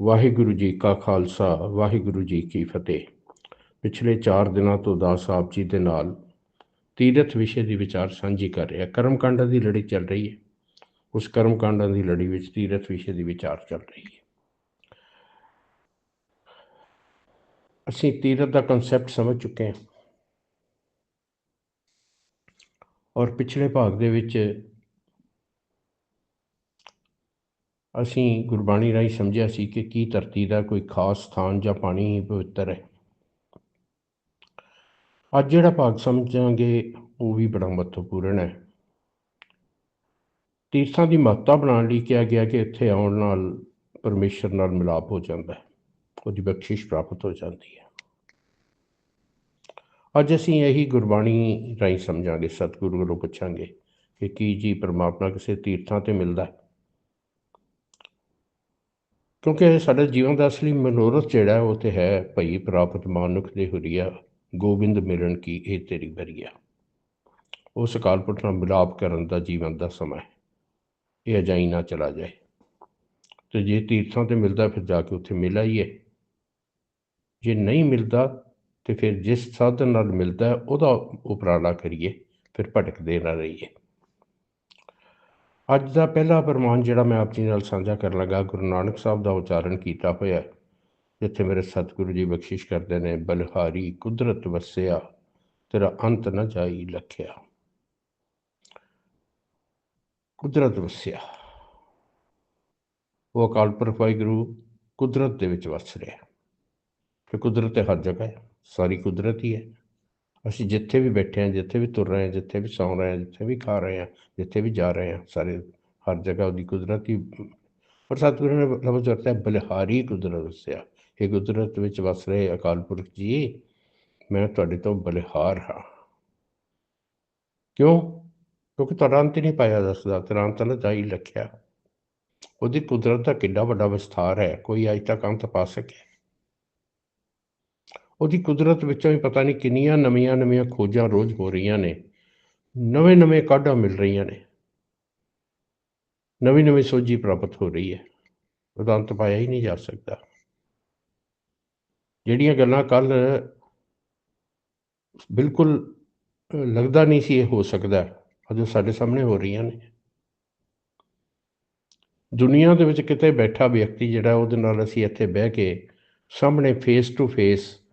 ਵਾਹਿਗੁਰੂ ਜੀ ਕਾ ਖਾਲਸਾ, ਵਾਹਿਗੁਰੂ ਜੀ ਕੀ ਫਤਿਹ। ਪਿਛਲੇ 4 ਦਿਨਾਂ ਤੋਂ ਦਾਸ ਸਾਹਿਬ ਜੀ ਦੇ ਨਾਲ ਤੀਰਥ ਵਿਸ਼ੇ ਦੀ ਵਿਚਾਰ ਸਾਂਝੀ ਕਰ ਰਿਹਾ। ਕਰਮਕਾਂਡਾਂ ਦੀ ਲੜੀ ਚੱਲ ਰਹੀ ਹੈ। ਉਸ ਕਰਮਕਾਂਡਾਂ ਦੀ ਲੜੀ ਵਿੱਚ ਤੀਰਥ ਵਿਸ਼ੇ ਦੀ ਵਿਚਾਰ ਚੱਲ ਰਹੀ ਹੈ। ਅਸੀਂ ਤੀਰਥ ਦਾ ਕਨਸੈਪਟ ਸਮਝ ਚੁੱਕੇ ਹਾਂ। ਔਰ ਪਿਛਲੇ ਭਾਗ ਦੇ ਵਿੱਚ ਅਸੀਂ ਗੁਰਬਾਣੀ ਰਾਹੀਂ ਸਮਝਿਆ ਸੀ ਕਿ ਕੀ ਧਰਤੀ ਦਾ ਕੋਈ ਖਾਸ ਸਥਾਨ ਜਾਂ ਪਾਣੀ ਹੀ ਪਵਿੱਤਰ ਹੈ। ਅੱਜ ਜਿਹੜਾ ਭਾਗ ਸਮਝਾਂਗੇ, ਉਹ ਵੀ ਬੜਾ ਮਹੱਤਵਪੂਰਨ ਹੈ। ਤੀਰਥਾਂ ਦੀ ਮਹੱਤਤਾ ਬਣਾਉਣ ਲਈ ਕਿਹਾ ਗਿਆ ਕਿ ਇੱਥੇ ਆਉਣ ਨਾਲ ਪਰਮੇਸ਼ਰ ਨਾਲ ਮਿਲਾਪ ਹੋ ਜਾਂਦਾ ਹੈ, ਉਹਦੀ ਬਖਸ਼ਿਸ਼ ਪ੍ਰਾਪਤ ਹੋ ਜਾਂਦੀ ਹੈ। ਅੱਜ ਅਸੀਂ ਇਹੀ ਗੁਰਬਾਣੀ ਰਾਹੀਂ ਸਮਝਾਂਗੇ, ਸਤਿਗੁਰੂ ਕੋਲੋਂ ਪੁੱਛਾਂਗੇ ਕਿ ਕੀ ਜੀ ਪਰਮਾਤਮਾ ਕਿਸੇ ਤੀਰਥਾਂ ਤੇ ਮਿਲਦਾ ਹੈ? ਕਿਉਂਕਿ ਇਹ ਸਾਡਾ ਜੀਵਨ ਦਾ ਅਸਲੀ ਮਨੋਰਥ ਜਿਹੜਾ ਉਹ ਤੇ ਹੈ ਭਈ ਪ੍ਰਾਪਤ ਮਾਨੁਖ ਦੇ ਹੁਰੀਆ, ਗੋਬਿੰਦ ਮਿਲਣ ਕੀ ਇਹ ਤੇਰੀ ਬਰੀਆ ਉਸ ਅਕਾਲ ਪੁਰਖ ਨਾਲ ਮਿਲਾਪ ਕਰਨ ਦਾ ਜੀਵਨ ਦਾ ਸਮਾਂ ਹੈ। ਇਹ ਅਜਾਈ ਨਾ ਚਲਾ ਜਾਏ। ਤੇ ਜੇ ਤੀਰਥਾਂ ਤੇ ਮਿਲਦਾ ਫਿਰ ਜਾ ਕੇ ਉੱਥੇ ਮਿਲ ਆਈਏ ਜੇ ਨਹੀਂ ਮਿਲਦਾ ਤੇ ਫਿਰ ਜਿਸ ਸਾਧਨ ਨਾਲ ਮਿਲਦਾ ਉਹਦਾ ਉਪਰਾਲਾ ਕਰੀਏ, ਫਿਰ ਭਟਕਦੇ ਨਾ ਰਹੀਏ। ਅੱਜ ਦਾ ਪਹਿਲਾ ਪ੍ਰਮਾਣ ਜਿਹੜਾ ਮੈਂ ਆਪ ਜੀ ਨਾਲ ਸਾਂਝਾ ਕਰਨ ਲੱਗਾ ਗੁਰੂ ਨਾਨਕ ਸਾਹਿਬ ਦਾ ਉਚਾਰਨ ਕੀਤਾ ਹੋਇਆ ਹੈ, ਜਿੱਥੇ ਮੇਰੇ ਸਤਿਗੁਰੂ ਜੀ ਬਖਸ਼ਿਸ਼ ਕਰਦੇ ਨੇ ਬਲਹਾਰੀ ਕੁਦਰਤ ਵਸਿਆ ਤੇਰਾ ਅੰਤ ਨਾ ਜਾਈ ਲਖਿਆ। ਕੁਦਰਤ ਵਸਿਆ। ਉਹ ਅਕਾਲ ਪੁਰਖ ਵਾਹਿਗੁਰੂ ਕੁਦਰਤ ਦੇ ਵਿੱਚ ਵਸ ਰਿਹਾ ਕਿ ਕੁਦਰਤ ਹਰ ਜਗ੍ਹਾ ਹੈ ਸਾਰੀ ਕੁਦਰਤ ਹੀ ਹੈ। ਅਸੀਂ ਜਿੱਥੇ ਵੀ ਬੈਠੇ ਹਾਂ, ਜਿੱਥੇ ਵੀ ਤੁਰ ਰਹੇ ਹਾਂ, ਜਿੱਥੇ ਵੀ ਸੌਂ ਰਹੇ ਹਾਂ, ਜਿੱਥੇ ਵੀ ਖਾ ਰਹੇ ਹਾਂ, ਜਿੱਥੇ ਵੀ ਜਾ ਰਹੇ ਹਾਂ, ਸਾਰੇ ਹਰ ਜਗ੍ਹਾ ਉਹਦੀ ਕੁਦਰਤ ਹੀ ਪਰ ਸਤਿਗੁਰੂ ਨੇ ਲਫ਼ਜ਼ ਵਰਤਿਆ, ਬਲਿਹਾਰੀ ਕੁਦਰਤ ਦੱਸਿਆ। ਇਹ ਕੁਦਰਤ ਵਿੱਚ ਵਸ ਰਹੇ ਅਕਾਲ ਪੁਰਖ ਜੀ, ਮੈਂ ਤੁਹਾਡੇ ਤੋਂ ਬਲਿਹਾਰ ਹਾਂ। ਕਿਉਂ? ਕਿਉਂਕਿ ਤੁਹਾਡਾ ਅੰਤ ਹੀ ਨਹੀਂ ਪਾਇਆ ਦੱਸਦਾ, ਤੇਰਾ ਅੰਤ ਨਾ ਜਾਈ ਲਖਿਆ ਉਹਦੀ ਕੁਦਰਤ ਦਾ ਕਿੰਨਾ ਵੱਡਾ ਵਿਸਥਾਰ ਹੈ, ਕੋਈ ਅਜ ਤੱਕ ਅੰਤ ਪਾ ਸਕੇ। ਉਹਦੀ ਕੁਦਰਤ ਵਿੱਚੋਂ ਹੀ ਪਤਾ ਨਹੀਂ ਕਿੰਨੀਆਂ ਨਵੀਆਂ ਨਵੀਆਂ ਖੋਜਾਂ ਰੋਜ਼ ਹੋ ਰਹੀਆਂ ਨੇ, ਨਵੇਂ ਨਵੇਂ ਕਾਢਾਂ ਮਿਲ ਰਹੀਆਂ ਨੇ, ਨਵੀਂ ਨਵੀਂ ਸੋਝੀ ਪ੍ਰਾਪਤ ਹੋ ਰਹੀ ਹੈ ਉਹਦਾ ਅੰਤ ਪਾਇਆ ਹੀ ਨਹੀਂ ਜਾ ਸਕਦਾ। ਜਿਹੜੀਆਂ ਗੱਲਾਂ ਕੱਲ ਬਿਲਕੁਲ ਲੱਗਦਾ ਨਹੀਂ ਸੀ ਇਹ ਹੋ ਸਕਦਾ, ਅਜੇ ਸਾਡੇ ਸਾਹਮਣੇ ਹੋ ਰਹੀਆਂ ਨੇ। ਦੁਨੀਆ ਦੇ ਵਿੱਚ ਕਿਤੇ ਬੈਠਾ ਵਿਅਕਤੀ ਜਿਹੜਾ ਉਹਦੇ ਨਾਲ ਅਸੀਂ ਇੱਥੇ ਬਹਿ ਕੇ ਸਾਹਮਣੇ ਫੇਸ ਟੂ ਫੇਸ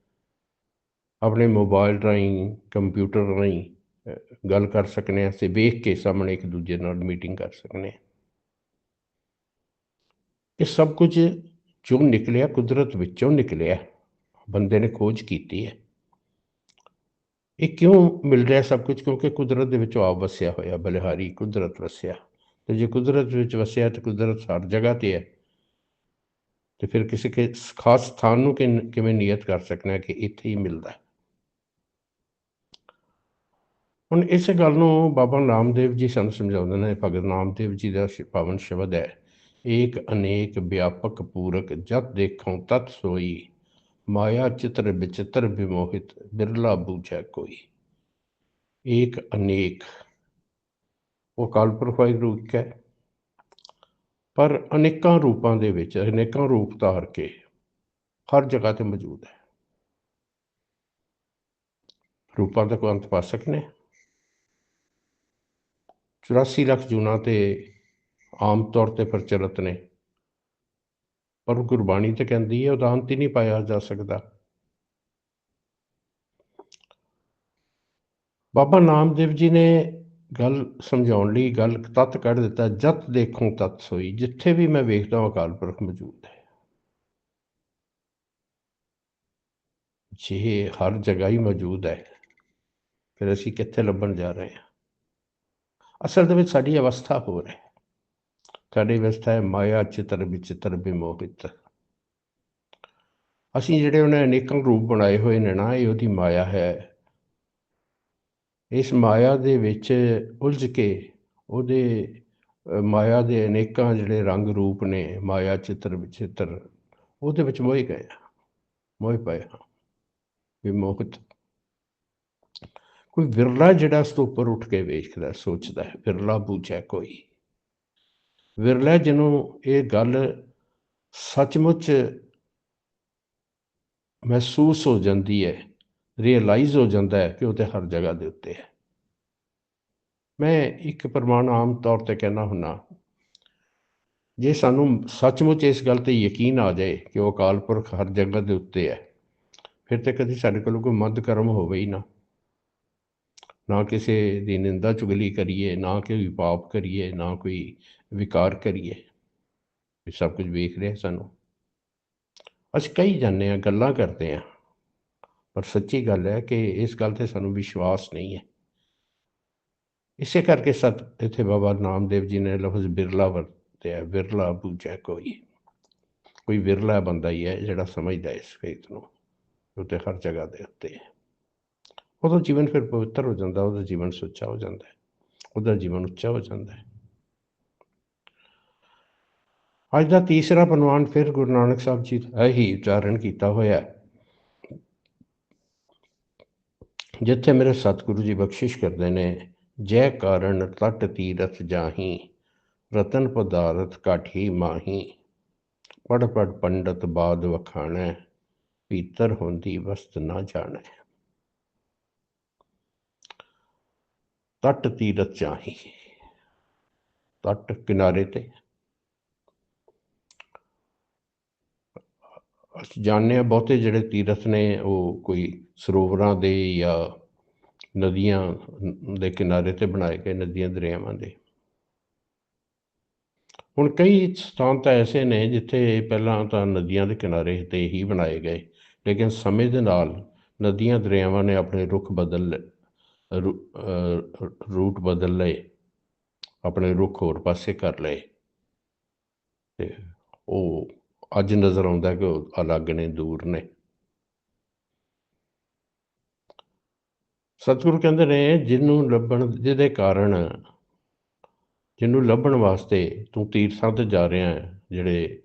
ਆਪਣੇ ਮੋਬਾਈਲ ਰਾਹੀਂ ਕੰਪਿਊਟਰ ਰਾਹੀਂ ਅ, ਗੱਲ ਕਰ ਸਕਨੇ ਹਾਂ ਤੇ ਵੇਖ ਕੇ ਸਾਹਮਣੇ ਇੱਕ ਦੂਜੇ ਨਾਲ ਮੀਟਿੰਗ ਕਰ ਸਕਨੇ ਹਾਂ ਇਹ ਸਭ ਕੁਝ ਜੋ ਨਿਕਲਿਆ ਕੁਦਰਤ ਵਿੱਚੋਂ ਨਿਕਲਿਆ ਬੰਦੇ ਨੇ ਖੋਜ ਕੀਤੀ ਹੈ ਇਹ ਕਿਉਂ ਮਿਲ ਰਿਹਾ ਸਭ ਕੁਝ ਕਿਉਂਕਿ ਕੁਦਰਤ ਦੇ ਵਿੱਚੋਂ ਆਪ ਵਸਿਆ ਹੋਇਆ ਬਲਿਹਾਰੀ ਕੁਦਰਤ ਵਸਿਆ ਤੇ ਜੇ ਕੁਦਰਤ ਵਿੱਚ ਵਸਿਆ ਤੇ ਕੁਦਰਤ ਹਰ ਜਗ੍ਹਾ ਤੇ ਹੈ ਤੇ ਫਿਰ ਕਿਸੇ ਕੇ ਖਾਸ ਸਥਾਨ ਨੂੰ ਕਿਨ- ਕਿਵੇਂ ਨਿਯਤ ਕਰ ਸਕਣਾ ਕਿ ਇੱਥੇ ਹੀ ਮਿਲਦਾ ਹੈ। ਹੁਣ ਇਸ ਗੱਲ ਨੂੰ ਬਾਬਾ ਨਾਮਦੇਵ ਜੀ ਸਾਨੂੰ ਸਮਝਾਉਂਦੇ ਨੇ, ਭਗਤ ਨਾਮਦੇਵ ਜੀ ਦਾ ਪਾਵਨ ਸ਼ਬਦ ਹੈ, ਏਕ ਅਨੇਕ ਵਿਆਪਕ ਪੂਰਕ ਜਤ ਦੇਖੋਂ ਤਤ ਸੋਈ, ਮਾਇਆ ਚਿਤਰ ਵਿਚਿਤਰ ਵਿਮੋਹਿਤ, ਬਿਰਲਾ ਬੂਝੈ ਕੋਈ। ਏਕ ਅਨੇਕ, ਉਹ ਕਾਲਪੁਰ ਪੁਰਖ ਵਾਹਿਗੁਰੂ ਇੱਕ ਹੈ, ਪਰ ਅਨੇਕਾਂ ਰੂਪਾਂ ਦੇ ਵਿੱਚ, ਅਨੇਕਾਂ ਰੂਪ ਧਾਰ ਕੇ ਹਰ ਜਗ੍ਹਾ ਤੇ ਮੌਜੂਦ ਹੈ। ਰੂਪਾਂ ਦਾ ਕੋਈ ਅੰਤ ਪਾ ਸਕਨੇ? 84 ਲੱਖ ਜੂਨਾਂ ਤੇ ਆਮ ਤੌਰ ਤੇ ਪ੍ਰਚਲਿਤ ਨੇ। ਪਰ ਗੁਰਬਾਣੀ ਤੇ ਕਹਿੰਦੀ ਹੈ, ਉਹਦਾ ਅੰਤ ਹੀ ਨਹੀਂ ਪਾਇਆ ਜਾ ਸਕਦਾ। ਬਾਬਾ ਨਾਮਦੇਵ ਜੀ ਨੇ ਗੱਲ ਸਮਝਾਉਣ ਲਈ ਗੱਲ ਤੱਤ ਕੱਢ ਦਿੱਤਾ, ਜਤ ਦੇਖੂੰ ਤਤ ਸੋਈ, ਜਿੱਥੇ ਵੀ ਮੈਂ ਵੇਖਦਾ ਅਕਾਲ ਪੁਰਖ ਮੌਜੂਦ ਹੈ। ਜੇ ਹਰ ਜਗ੍ਹਾ ਹੀ ਮੌਜੂਦ ਹੈ, ਫਿਰ ਅਸੀਂ ਕਿੱਥੇ ਲੱਭਣ ਜਾ ਰਹੇ ਹਾਂ? ਅਸਲ ਦੇ ਵਿੱਚ ਸਾਡੀ ਅਵਸਥਾ ਹੋਰ ਹੈ। ਸਾਡੀ ਅਵਸਥਾ ਹੈ ਮਾਇਆ ਚਿਤਰ ਵਿਚਿਤਰ ਵਿਮੋਹਿਤ। ਅਸੀਂ ਜਿਹੜੇ ਉਹਨੇ ਅਨੇਕਾਂ ਰੂਪ ਬਣਾਏ ਹੋਏ ਨੇ ਨਾ ਇਹ ਉਹਦੀ ਮਾਇਆ ਹੈ। ਇਸ ਮਾਇਆ ਦੇ ਵਿੱਚ ਉਲਝ ਕੇ ਉਹਦੇ ਮਾਇਆ ਦੇ ਅਨੇਕਾਂ ਜਿਹੜੇ ਰੰਗ ਰੂਪ ਨੇ ਮਾਇਆ ਚਿੱਤਰ ਵਿਚਿੱਤਰ ਉਹਦੇ ਵਿੱਚ ਮੋਹ ਗਏ ਹਾਂ, ਮੋਹ ਪਏ ਹਾਂ ਵਿਮੋਹਿਤ। ਕੋਈ ਵਿਰਲਾ ਜਿਹੜਾ ਉਸ ਤੋਂ ਉੱਪਰ ਉੱਠ ਕੇ ਵੇਖਦਾ, ਸੋਚਦਾ ਹੈ, ਵਿਰਲਾ ਬੂਝੈ ਕੋਈ। ਵਿਰਲਾ ਜਿਹਨੂੰ ਇਹ ਗੱਲ ਸੱਚਮੁੱਚ ਮਹਿਸੂਸ ਹੋ ਜਾਂਦੀ ਹੈ ਰੀਅਲਾਈਜ਼ ਹੋ ਜਾਂਦਾ ਹੈ ਕਿ ਉਹ ਤੇ ਹਰ ਜਗ੍ਹਾ ਦੇ ਉੱਤੇ ਹੈ। ਮੈਂ ਇੱਕ ਪ੍ਰਮਾਣ ਆਮ ਤੌਰ ਤੇ ਕਹਿਣਾ ਹੁੰਨਾ ਜੇ ਸਾਨੂੰ ਸੱਚਮੁੱਚ ਇਸ ਗੱਲ ਤੇ ਯਕੀਨ ਆ ਜਾਏ ਕਿ ਉਹ ਅਕਾਲ ਪੁਰਖ ਹਰ ਜਗ੍ਹਾ ਦੇ ਉੱਤੇ ਹੈ, ਫਿਰ ਤੇ ਕਦੀ ਸਾਡੇ ਕੋਲ ਕੋਈ ਮੱਧ ਕਰਮ ਹੋਵੇ ਹੀ ਨਾ। ਨਾ ਕਿਸੇ ਦੀ ਨਿੰਦਾ ਚੁਗਲੀ ਕਰੀਏ, ਨਾ ਕੋਈ ਪਾਪ ਕਰੀਏ, ਨਾ ਕੋਈ ਵਿਕਾਰ ਕਰੀਏ। ਇਹ ਸਭ ਕੁਝ ਵੇਖ ਰਿਹਾ ਸਾਨੂੰ। ਅਸੀਂ ਕਹੀ ਜਾਂਦੇ ਆ ਗੱਲਾਂ ਕਰਦੇ ਆ ਪਰ ਸੱਚੀ ਗੱਲ ਹੈ ਕਿ ਇਸ ਗੱਲ ਤੇ ਸਾਨੂੰ ਵਿਸ਼ਵਾਸ ਨਹੀਂ ਹੈ। ਇਸੇ ਕਰਕੇ ਸਤ, ਇਥੇ ਬਾਬਾ ਨਾਮਦੇਵ ਜੀ ਨੇ ਲਫ਼ਜ਼ ਬਿਰਲਾ ਵਰਤਿਆ, ਬਿਰਲਾ ਬੂਝਾ ਕੋਈ। ਕੋਈ ਵਿਰਲਾ ਬੰਦਾ ਹੀ ਹੈ ਜਿਹੜਾ ਸਮਝਦਾ ਇਸ ਫੇਤ ਨੂੰ ਉਹ ਤੇ ਹਰ ਜਗ੍ਹਾ ਦੇ ਉੱਤੇ ਹੈ ਉਹਦਾ ਜੀਵਨ ਫਿਰ ਪਵਿੱਤਰ ਹੋ ਜਾਂਦਾ, ਉਹਦਾ ਜੀਵਨ ਸੁੱਚਾ ਹੋ ਜਾਂਦਾ ਹੈ, ਉਹਦਾ ਜੀਵਨ ਉੱਚਾ ਹੋ ਜਾਂਦਾ ਹੈ। ਅੱਜ ਦਾ ਤੀਸਰਾ ਪ੍ਰਮਾਣ ਫਿਰ ਗੁਰੂ ਨਾਨਕ ਸਾਹਿਬ ਜੀ ਦਾ ਹੀ ਉਚਾਰਨ ਕੀਤਾ ਹੋਇਆ ਹੈ। ਜਿੱਥੇ ਮੇਰੇ ਸਤਿਗੁਰੂ ਜੀ ਬਖਸ਼ਿਸ਼ ਕਰਦੇ ਨੇ, ਜੈ ਕਾਰਨ ਤਟ ਤੀਰਥ ਜਾਹੀ, ਰਤਨ ਪਦਾਰਥ ਕਾਠੀ ਮਾਹੀ ਪੜ ਪੜ ਪੰਡਤ ਬਾਦ ਵਖਾਣਾ, ਪੀਤਰ ਹੁੰਦੀ ਵਸਤ ਨਾ ਜਾਣੈ। ਤਟ ਤੀਰਥ ਚਾਹੀ ਤਟ ਕਿਨਾਰੇ ਤੇ। ਅਸੀਂ ਜਾਣਦੇ ਹਾਂ ਬਹੁਤੇ ਜਿਹੜੇ ਤੀਰਥ ਨੇ, ਉਹ ਕੋਈ ਸਰੋਵਰਾਂ ਦੇ ਜਾਂ ਨਦੀਆਂ ਦੇ ਕਿਨਾਰੇ ਤੇ ਬਣਾਏ ਗਏ ਨਦੀਆਂ ਦਰਿਆਵਾਂ ਦੇ। ਹੁਣ ਕਈ ਸਥਾਨ ਤਾਂ ਐਸੇ ਨੇ ਜਿੱਥੇ ਪਹਿਲਾਂ ਤਾਂ ਨਦੀਆਂ ਦੇ ਕਿਨਾਰੇ ਤੇ ਹੀ ਬਣਾਏ ਗਏ, ਲੇਕਿਨ ਸਮੇਂ ਦੇ ਨਾਲ ਨਦੀਆਂ ਦਰਿਆਵਾਂ ਨੇ ਆਪਣੇ ਰੁਖ ਬਦਲ ਰੂਟ ਬਦਲ ਲਏ, ਆਪਣੇ ਰੁਖ ਹੋਰ ਪਾਸੇ ਕਰ ਲਏ। ਤੇ ਉਹ ਅੱਜ ਨਜ਼ਰ ਆਉਂਦਾ ਕਿ ਉਹ ਅਲੱਗ ਨੇ, ਦੂਰ ਨੇ। ਸਤਿਗੁਰੂ ਕਹਿੰਦੇ ਨੇ, ਜਿਹਨੂੰ ਲੱਭਣ, ਜਿਹਦੇ ਕਾਰਨ, ਜਿਹਨੂੰ ਲੱਭਣ ਵਾਸਤੇ ਤੂੰ ਤੀਰਥਾਂ ਤੇ ਜਾ ਰਿਹਾ ਹੈ, ਜਿਹੜੇ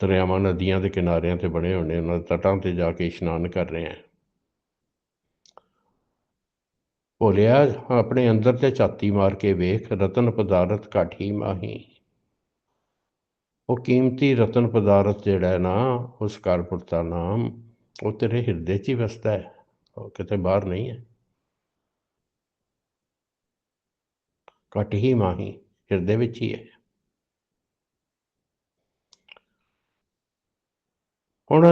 ਦਰਿਆਵਾਂ, ਨਦੀਆਂ ਦੇ ਕਿਨਾਰਿਆਂ ਤੇ ਬਣੇ ਹੋਏ ਨੇ, ਉਹਨਾਂ ਦੇ ਤਟਾਂ ਤੇ ਜਾ ਕੇ ਇਸ਼ਨਾਨ ਕਰ ਰਿਹਾ ਹੈ। ਭੋਲਿਆ, ਆਪਣੇ ਅੰਦਰ ਤੇ ਛਾਤੀ ਮਾਰ ਕੇ ਵੇਖ, ਰਤਨ ਪਦਾਰਥ ਕਾਠੀ ਮਾਹੀ। ਉਹ ਕੀਮਤੀ ਰਤਨ ਪਦਾਰਥ ਜਿਹੜਾ ਹੈ ਨਾ ਉਸ ਕਾਰਪੁਰ ਦਾ ਨਾਮ, ਉਹ ਤੇਰੇ ਹਿਰਦੇ 'ਚ ਹੀ ਵਸਦਾ ਹੈ, ਉਹ ਕਿਤੇ ਬਾਹਰ ਨਹੀਂ ਹੈ। ਘਟ ਹੀ ਮਾਹੀ ਹਿਰਦੇ ਵਿੱਚ ਹੀ ਹੈ। ਹੁਣ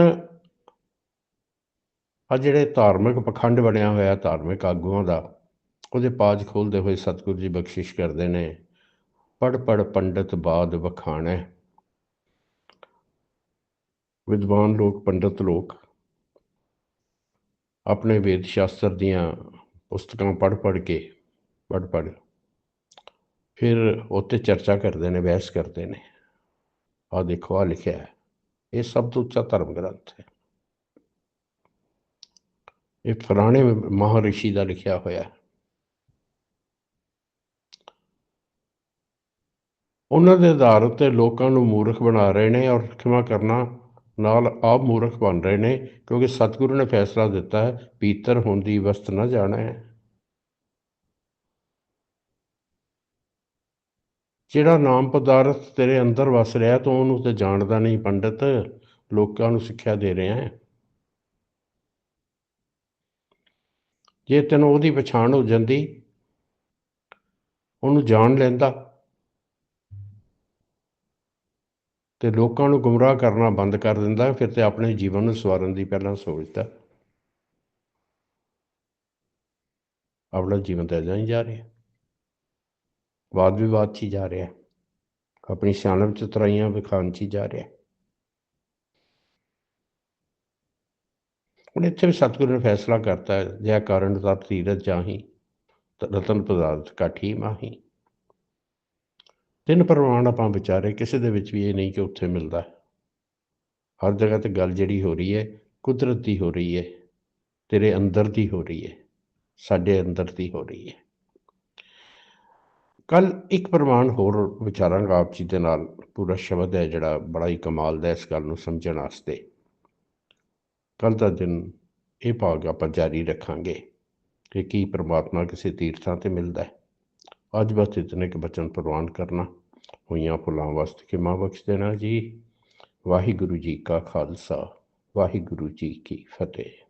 ਆ ਜਿਹੜੇ ਧਾਰਮਿਕ ਪਖੰਡ ਬਣਿਆ ਹੋਇਆ, ਧਾਰਮਿਕ ਆਗੂਆਂ ਦਾ ਉਹਦੇ ਪਾਜ ਖੋਲਦੇ ਹੋਏ ਸਤਿਗੁਰੂ ਜੀ ਬਖਸ਼ਿਸ਼ ਕਰਦੇ ਨੇ। ਪੜ ਪੜ ਪੰਡਤ ਬਾਦ ਵਖਾਣੈ। ਵਿਦਵਾਨ ਲੋਕ, ਪੰਡਤ ਲੋਕ, ਆਪਣੇ ਵੇਦ ਸ਼ਾਸਤਰ ਦੀਆਂ ਪੁਸਤਕਾਂ ਪੜ੍ਹ ਪੜ੍ਹ ਕੇ, ਪੜ੍ਹ ਪੜ੍ਹ ਫਿਰ ਉੱਤੇ ਚਰਚਾ ਕਰਦੇ ਨੇ, ਬਹਿਸ ਕਰਦੇ ਨੇ। ਆ ਦੇਖੋ ਆ ਲਿਖਿਆ ਹੈ। ਇਹ ਸਭ ਤੋਂ ਉੱਚਾ ਧਰਮ ਗ੍ਰੰਥ ਹੈ। ਇਹ ਫਰਾਣੇ ਮਹਾਰਿਸ਼ੀ ਦਾ ਲਿਖਿਆ ਹੋਇਆ ਹੈ। ਉਹਨਾਂ ਦੇ ਆਧਾਰ ਉੱਤੇ ਲੋਕਾਂ ਨੂੰ ਮੂਰਖ ਬਣਾ ਰਹੇ ਨੇ ਔਰ ਖਿਮਾ ਕਰਨਾ ਨਾਲ ਆਪ ਮੂਰਖ ਬਣ ਰਹੇ ਨੇ, ਕਿਉਂਕਿ ਸਤਿਗੁਰੂ ਨੇ ਫੈਸਲਾ ਦਿੱਤਾ ਹੈ, ਪੀਤਰ ਹੁੰਦੀ ਵਸਤ ਨਾ ਜਾਣਾ। ਹੈ ਜਿਹੜਾ ਨਾਮ ਪਦਾਰਥ ਤੇਰੇ ਅੰਦਰ ਵਸ ਰਿਹਾ, ਤੂੰ ਉਹਨੂੰ ਤੇ ਜਾਣਦਾ ਨਹੀਂ ਪੰਡਤ, ਲੋਕਾਂ ਨੂੰ ਸਿੱਖਿਆ ਦੇ ਰਿਹਾ ਹੈ। ਜੇ ਤੈਨੂੰ ਉਹਦੀ ਪਛਾਣ ਹੋ ਜਾਂਦੀ, ਉਹਨੂੰ ਜਾਣ ਲੈਂਦਾ ਤੇ ਲੋਕਾਂ ਨੂੰ ਗੁੰਮਰਾਹ ਕਰਨਾ ਬੰਦ ਕਰ ਦਿੰਦਾ ਫਿਰ ਤੇ ਆਪਣੇ ਜੀਵਨ ਨੂੰ ਸਵਾਰਨ ਦੀ ਪਹਿਲਾਂ ਸੋਚਦਾ ਆਪਣਾ ਜੀਵਨ ਤਾਂ ਇਦਾਂ ਜਾ ਰਿਹਾ। ਵਾਦ ਵਿਵਾਦ 'ਚ ਹੀ ਜਾ ਰਿਹਾ। ਆਪਣੀ ਸਿਆਣਪ ਚ ਤਰਾਈਆਂ ਵਿਖਾਉਣ 'ਚ ਹੀ ਜਾ ਰਿਹਾ। ਹੁਣ ਇੱਥੇ ਵੀ ਸਤਿਗੁਰੂ ਨੇ ਫੈਸਲਾ ਕਰਤਾ ਹੈ, ਜੈ ਕਾਰਨ ਦਾ ਤੀਰਤ ਜਾਹੀ ਰਤਨ ਪਦਾਰਥ ਕਾਠੀ ਮਾਹੀ। ਤਿੰਨ ਪ੍ਰਮਾਣ ਆਪਾਂ ਵਿਚਾਰੇ, ਕਿਸੇ ਦੇ ਵਿੱਚ ਵੀ ਇਹ ਨਹੀਂ ਕਿ ਉੱਥੇ ਮਿਲਦਾ। ਹਰ ਜਗ੍ਹਾ ਤੇ ਗੱਲ ਜਿਹੜੀ ਹੋ ਰਹੀ ਹੈ, ਕੁਦਰਤ ਦੀ ਹੋ ਰਹੀ ਹੈ, ਤੇਰੇ ਅੰਦਰ ਦੀ ਹੋ ਰਹੀ ਹੈ, ਸਾਡੇ ਅੰਦਰ ਦੀ ਹੋ ਰਹੀ ਹੈ। ਕੱਲ ਇੱਕ ਪ੍ਰਮਾਣ ਹੋਰ ਵਿਚਾਰਾਂਗਾ ਆਪ ਜੀ ਦੇ ਨਾਲ, ਪੂਰਾ ਸ਼ਬਦ ਹੈ ਜਿਹੜਾ ਬੜਾ ਹੀ ਕਮਾਲ ਦਾ ਇਸ ਗੱਲ ਨੂੰ ਸਮਝਣ ਵਾਸਤੇ। ਕੱਲ ਦਾ ਦਿਨ ਇਹ ਭਾਗ ਆਪਾਂ ਜਾਰੀ ਰੱਖਾਂਗੇ ਕਿ ਕੀ ਪ੍ਰਮਾਤਮਾ ਕਿਸੇ ਤੀਰਥਾਂ ਤੇ ਮਿਲਦਾ ਹੈ। ਅੱਜ ਬਸ ਇਤਨੇ ਕੇ ਬਚਨ ਪ੍ਰਵਾਨ ਕਰਨਾ। ਹੋਈਆਂ ਫੁੱਲਾਂ ਵਾਸਤੇ ਕੇ ਮਾਂ ਬਖਸ਼ ਦੇਣਾ ਜੀ। ਵਾਹਿਗੁਰੂ ਜੀ ਕਾ ਖਾਲਸਾ, ਵਾਹਿਗੁਰੂ ਜੀ ਕੀ ਫਤਿਹ।